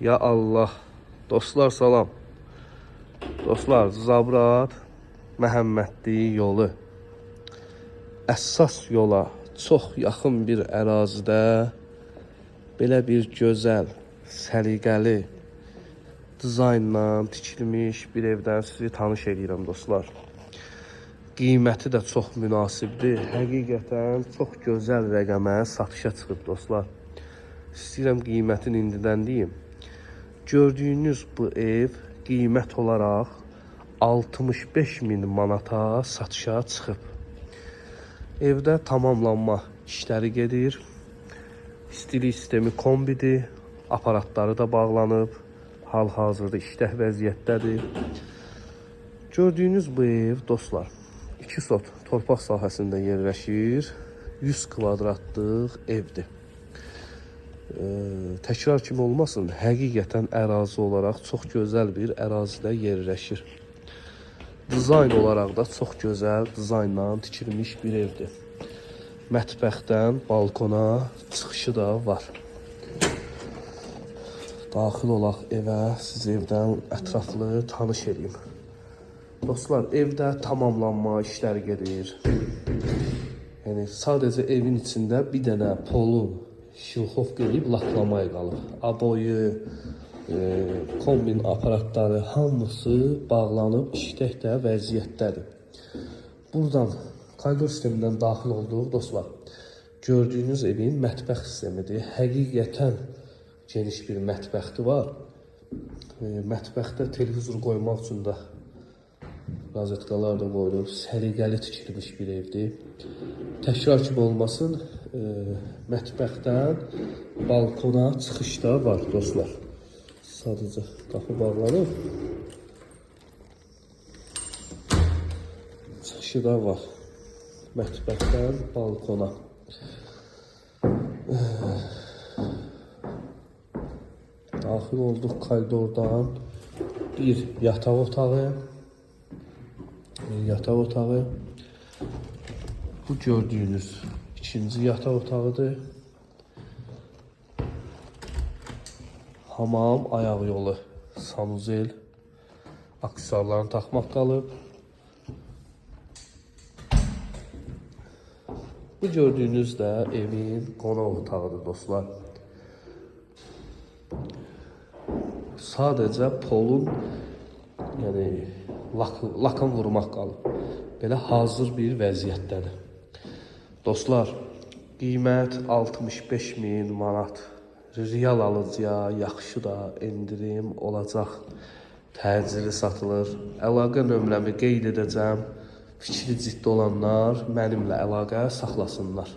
Ya Allah. Dostlar salam. Dostlar Zabrat Məhəmmədli yolu. Əsas yola çox yaxın bir ərazidə belə bir gözəl, səliqəli dizaynla tikilmiş bir evdən sizi tanış edirəm dostlar. Qiyməti də çox münasibdir. Həqiqətən çox gözəl rəqəmə satışa çıxıb dostlar. İstəyirəm qiymətini indidən deyim. Gördüyünüz bu ev qiymət olaraq 65 min manata satışa çıxıb. Evdə tamamlanma işləri gedir. Stili sistemi kombidir. Aparatları da bağlanıb. Hal-hazırda işləh vəziyyətdədir. Gördüyünüz bu ev dostlar 2 sot torpaq sahəsində yerləşir. 100 kvadratlıq evdir. Ee, təkrar kimi olmasın, həqiqətən ərazi olaraq çox gözəl bir ərazidə yerləşir. Dizayn olaraq da çox gözəl dizaynla tikilmiş bir evdir. Mətbəxdən balkona çıxışı da var. Daxil olaq evə, siz evdən ətraflı tanış edeyim. Dostlar, evdə tamamlanma işləri gedir. Yəni sadəcə evin içində bir dənə polun şilxovka eləyib laklamaya qalıb. Aboyu, e, kombin aparatları hamısı bağlanıb işləkdə vəziyyətdədir. Buradan koridor sistemindən daxil olduq dostlar. Gördüyünüz evin mətbəx sistemidir. Həqiqətən geniş bir mətbəxi var. E, mətbəxdə televizor qoymaq üçün də Gazetkalar da qoyulub, səliqəli tikilmiş bir evdir. Təkrar kimi olmasın, e, mətbəxdən balkona çıxış da var dostlar. Sadəcə qapı bağlanıb. Çıxışı da var. Mətbəxdən balkona. E, Daxil olduq koridordan. Bir yataq otağı, yataq otağı. Bu gördüyünüz ikinci yataq otağıdır. Hamam, ayaq yolu, sanuzel, aksesuarlarını taxmaq qalıb. Bu gördüyünüz də evin qonaq otağıdır dostlar. Sadəcə polun yəni lak, lakan vurmaq qalıb. Belə hazır bir vəziyyətdədir. Dostlar, qiymət 65 min manat. Real alıcıya yaxşı da endirim olacaq. Təcili satılır. Əlaqə nömrəmi qeyd edəcəm. Fikri ciddi olanlar mənimlə əlaqə saxlasınlar.